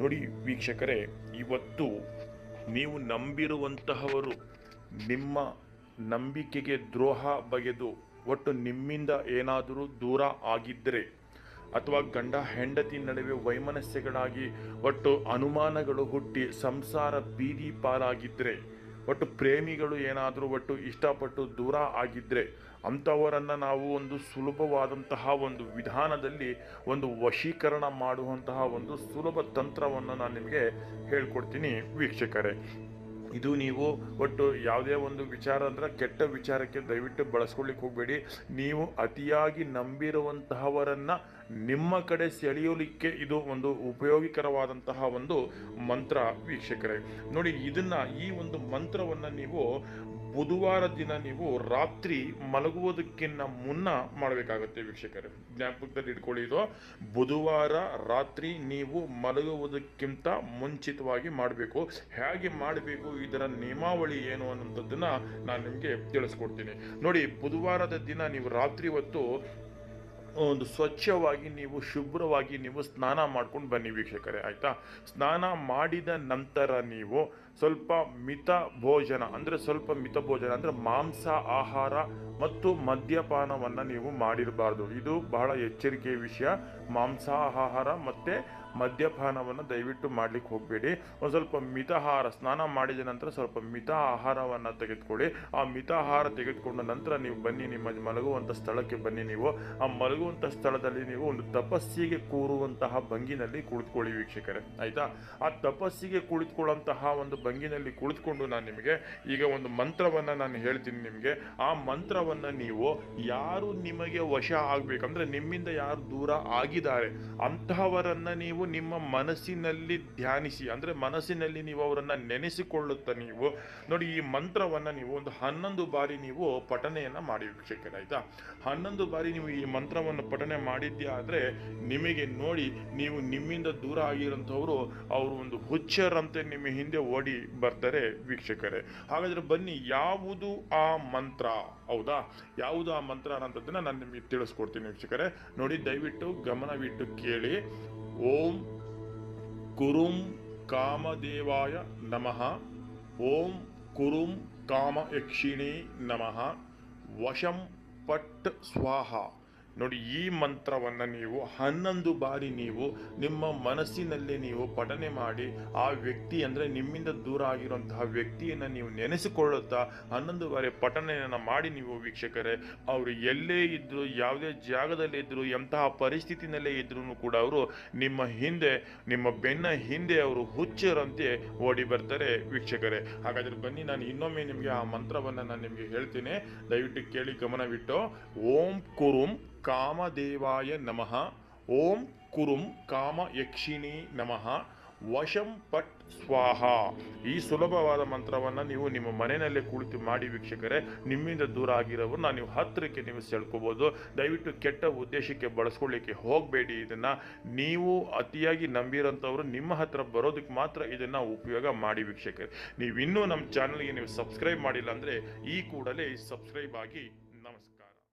ನೋಡಿ ವೀಕ್ಷಕರೇ, ಇವತ್ತು ನೀವು ನಂಬಿರುವಂತಹವರು ನಿಮ್ಮ ನಂಬಿಕೆಗೆ ದ್ರೋಹ ಬಗೆದು ಒಟ್ಟು ನಿಮ್ಮಿಂದ ಏನಾದರೂ ದೂರ ಆಗಿದ್ದರೆ ಅಥವಾ ಗಂಡ ಹೆಂಡತಿ ನಡುವೆ ವೈಮನಸ್ಯಗಳಾಗಿ ಒಟ್ಟು ಅನುಮಾನಗಳು ಹುಟ್ಟಿ ಸಂಸಾರ ಬೀದಿ ಪಾಲಾಗಿದ್ದರೆ ಒಟ್ಟು ಪ್ರೇಮಿಗಳು ಏನಾದರೂ ಒಟ್ಟು ಇಷ್ಟಪಟ್ಟು ದೂರ ಆಗಿದ್ದರೆ ಅಂಥವರನ್ನು ನಾವು ಒಂದು ಸುಲಭವಾದಂತಹ ಒಂದು ವಿಧಾನದಲ್ಲಿ ಒಂದು ವಶೀಕರಣ ಮಾಡುವಂತಹ ಒಂದು ಸುಲಭ ತಂತ್ರವನ್ನು ನಾನು ನಿಮಗೆ ಹೇಳ್ಕೊಡ್ತೀನಿ ವೀಕ್ಷಕರೇ. ಇದು ನೀವು ಒಟ್ಟು ಯಾವುದೇ ಒಂದು ವಿಚಾರ ಅಂದರೆ ಕೆಟ್ಟ ವಿಚಾರಕ್ಕೆ ದಯವಿಟ್ಟು ಬಳಸ್ಕೊಳ್ಳಿಕ್ಕೆ ಹೋಗಬೇಡಿ. ನೀವು ಅತಿಯಾಗಿ ನಂಬಿರುವಂತಹವರನ್ನು ನಿಮ್ಮ ಕಡೆ ಸೆಳೆಯಲಿಕ್ಕೆ ಇದು ಒಂದು ಉಪಯೋಗಕರವಾದಂತಹ ಒಂದು ಮಂತ್ರ ವೀಕ್ಷಕರೇ. ನೋಡಿ, ಇದನ್ನ ಈ ಒಂದು ಮಂತ್ರವನ್ನ ನೀವು ಬುಧವಾರ ದಿನ ನೀವು ರಾತ್ರಿ ಮಲಗುವುದಕ್ಕಿಂತ ಮುನ್ನ ಮಾಡಬೇಕಾಗುತ್ತೆ ವೀಕ್ಷಕರೇ. ಜ್ಞಾಪಕದಲ್ಲಿ ಇಟ್ಕೊಳ್ಳಿ ಇದು. ಬುಧವಾರ ರಾತ್ರಿ ನೀವು ಮಲಗುವುದಕ್ಕಿಂತ ಮುಂಚಿತವಾಗಿ ಮಾಡಬೇಕು. ಹೇಗೆ ಮಾಡಬೇಕು ಇದರ ನಿಯಮಾವಳಿ ಏನು ಅನ್ನೋಂಥದ್ದನ್ನ ನಾನು ನಿಮಗೆ ತಿಳಿಸ್ಕೊಡ್ತೀನಿ. ನೋಡಿ, ಬುಧವಾರದ ದಿನ ನೀವು ರಾತ್ರಿ ಹೊತ್ತು ಒಂದು ಸ್ವಚ್ಛವಾಗಿ ನೀವು ಶುಭ್ರವಾಗಿ ನೀವು ಸ್ನಾನ ಮಾಡ್ಕೊಂಡು ಬನ್ನಿ ವೀಕ್ಷಕರೇ, ಆಯಿತಾ? ಸ್ನಾನ ಮಾಡಿದ ನಂತರ ನೀವು ಸ್ವಲ್ಪ ಮಿತ ಭೋಜನ, ಅಂದರೆ ಸ್ವಲ್ಪ ಮಿತ ಭೋಜನ, ಅಂದರೆ ಮಾಂಸ, ಆಹಾರ ಮತ್ತು ಮದ್ಯಪಾನವನ್ನು ನೀವು ಮಾಡಿರಬಾರ್ದು. ಇದು ಬಹಳ ಎಚ್ಚರಿಕೆಯ ವಿಷಯ. ಮಾಂಸಾಹಾರ ಮತ್ತು ಮದ್ಯಪಾನವನ್ನು ದಯವಿಟ್ಟು ಮಾಡ್ಲಿಕ್ಕೆ ಹೋಗಬೇಡಿ. ಒಂದು ಸ್ವಲ್ಪ ಮಿತಾಹಾರ ಸ್ನಾನ ಮಾಡಿದ ನಂತರ ಸ್ವಲ್ಪ ಮಿತ ಆಹಾರವನ್ನು ತೆಗೆದುಕೊಳ್ಳಿ. ಆ ಮಿತಾಹಾರ ತೆಗೆದುಕೊಂಡ ನಂತರ ನೀವು ಬನ್ನಿ, ನಿಮ್ಮ ಮಲಗುವಂಥ ಸ್ಥಳಕ್ಕೆ ಬನ್ನಿ ನೀವು. ಆ ಮಲಗುವಂಥ ಸ್ಥಳದಲ್ಲಿ ನೀವು ಒಂದು ತಪಸ್ಸಿಗೆ ಕೂರುವಂತಹ ಭಂಗಿನಲ್ಲಿ ಕುಳಿತುಕೊಳ್ಳಿ ವೀಕ್ಷಕರೇ. ಆಯಿತಾ? ಆ ತಪಸ್ಸಿಗೆ ಕುಳಿತುಕೊಳ್ಳುವಂತಹ ಒಂದು ಭಂಗಿನಲ್ಲಿ ಕುಳಿತುಕೊಂಡು ನಾನು ನಿಮಗೆ ಈಗ ಒಂದು ಮಂತ್ರವನ್ನು ನಾನು ಹೇಳ್ತೀನಿ ನಿಮಗೆ. ಆ ಮಂತ್ರವನ್ನು ನೀವು ಯಾರು ನಿಮಗೆ ವಶ ಆಗಬೇಕಂದ್ರೆ ನಿಮ್ಮಿಂದ ಯಾರು ದೂರ ಆಗಿದ್ದಾರೆ, ಅಂತಹವರನ್ನು ನೀವು ನಿಮ್ಮ ಮನಸ್ಸಿನಲ್ಲಿ ಧ್ಯಾನಿಸಿ, ಅಂದ್ರೆ ಮನಸ್ಸಿನಲ್ಲಿ ನೀವು ಅವರನ್ನು ನೆನೆಸಿಕೊಳ್ಳುತ್ತಾ ನೀವು, ನೋಡಿ ಈ ಮಂತ್ರವನ್ನ ನೀವು ಒಂದು ಹನ್ನೊಂದು ಬಾರಿ ನೀವು ಪಠನೆಯನ್ನು ಮಾಡಿ ವೀಕ್ಷಕರ, ಆಯ್ತಾ? ಹನ್ನೊಂದು ಬಾರಿ ನೀವು ಈ ಮಂತ್ರವನ್ನು ಪಠನೆ ಮಾಡಿದ್ಯಾ ಆದರೆ ನಿಮಗೆ ನೋಡಿ ನೀವು ನಿಮ್ಮಿಂದ ದೂರ ಆಗಿರೋಂಥವ್ರು ಅವರು ಒಂದು ಹುಚ್ಚರಂತೆ ನಿಮ್ಮ ಹಿಂದೆ ಓಡಿ ಬರ್ತಾರೆ ವೀಕ್ಷಕರೇ. ಹಾಗಾದ್ರೆ ಬನ್ನಿ, ಯಾವುದು ಆ ಮಂತ್ರ? ಹೌದಾ? ಯಾವುದು ಆ ಮಂತ್ರ ಅನ್ನೋದನ್ನ ನಾನು ನಿಮಗೆ ತಿಳಿಸ್ಕೊಡ್ತೀನಿ ವೀಕ್ಷಕರೇ. ನೋಡಿ, ದಯವಿಟ್ಟು ಗಮನವಿಟ್ಟು ಕೇಳಿ. ಓಂ ॐ कुरुं कामदेवाय नमः। ॐ कुरुं कामयक्षिणे नमः। वशं पट् स्वाहा। ನೋಡಿ, ಈ ಮಂತ್ರವನ್ನು ನೀವು, ಹನ್ನೊಂದು ಬಾರಿ ನೀವು, ನಿಮ್ಮ ಮನಸ್ಸಿನಲ್ಲಿ ನೀವು ಪಠನೆ ಮಾಡಿ, ಆ ವ್ಯಕ್ತಿ ಅಂದರೆ ನಿಮ್ಮಿಂದ ದೂರ ಆಗಿರುವಂತಹ ವ್ಯಕ್ತಿಯನ್ನು ನೀವು ನೆನೆಸಿಕೊಳ್ಳುತ್ತಾ, ಹನ್ನೊಂದು ಬಾರಿ ಪಠನೆಯನ್ನು ಮಾಡಿ ನೀವು ವೀಕ್ಷಕರೇ, ಅವರು ಎಲ್ಲೇ ಇದ್ದರೂ ಯಾವುದೇ ಜಾಗದಲ್ಲಿ ಇದ್ದರೂ ಎಂತಹ ಪರಿಸ್ಥಿತಿನಲ್ಲೇ ಇದ್ರೂ ಕೂಡ ಅವರು ನಿಮ್ಮ ಹಿಂದೆ, ನಿಮ್ಮ ಬೆನ್ನ ಹಿಂದೆ ಅವರು ಹುಚ್ಚರಂತೆ ಓಡಿ ಬರ್ತಾರೆ ವೀಕ್ಷಕರೇ. ಹಾಗಾದರೆ ಬನ್ನಿ, ನಾನು ಇನ್ನೊಮ್ಮೆ ನಿಮಗೆ ಆ ಮಂತ್ರವನ್ನು ನಾನು ನಿಮಗೆ ಹೇಳ್ತೀನಿ. ದಯವಿಟ್ಟು ಕೇಳಿ ಗಮನವಿಟ್ಟು. ಓಂ ಕುರುಂ ಕಾಮದೇವಾಯ ನಮಃ. ಓಂ ಕುರುಂ ಕಾಮ ಯಕ್ಷಿಣಿ ನಮಃ. ವಶಂ ಪಟ್ ಸ್ವಾಹ. ಈ ಸುಲಭವಾದ ಮಂತ್ರವನ್ನು ನೀವು ನಿಮ್ಮ ಮನೆಯಲ್ಲೇ ಕುಳಿತು ಮಾಡಿ ವೀಕ್ಷಕರೇ, ನಿಮ್ಮಿಂದ ದೂರ ಆಗಿರೋವನ್ನ ನೀವು ಹತ್ತಿರಕ್ಕೆ ನೀವು ಸೆಳ್ಕೋಬೋದು. ದಯವಿಟ್ಟು ಕೆಟ್ಟ ಉದ್ದೇಶಕ್ಕೆ ಬಳಸ್ಕೊಳ್ಳಿಕ್ಕೆ ಹೋಗಬೇಡಿ. ಇದನ್ನು ನೀವು ಅತಿಯಾಗಿ ನಂಬಿರೋಂಥವ್ರು ನಿಮ್ಮ ಹತ್ರ ಬರೋದಕ್ಕೆ ಮಾತ್ರ ಇದನ್ನು ಉಪಯೋಗ ಮಾಡಿ ವೀಕ್ಷಕರೇ. ನೀವು ಇನ್ನೂ ನಮ್ಮ ಚಾನಲ್ಗೆ ನೀವು ಸಬ್ಸ್ಕ್ರೈಬ್ ಮಾಡಿಲ್ಲ ಅಂದರೆ ಈ ಕೂಡಲೇ ಸಬ್ಸ್ಕ್ರೈಬ್ ಆಗಿ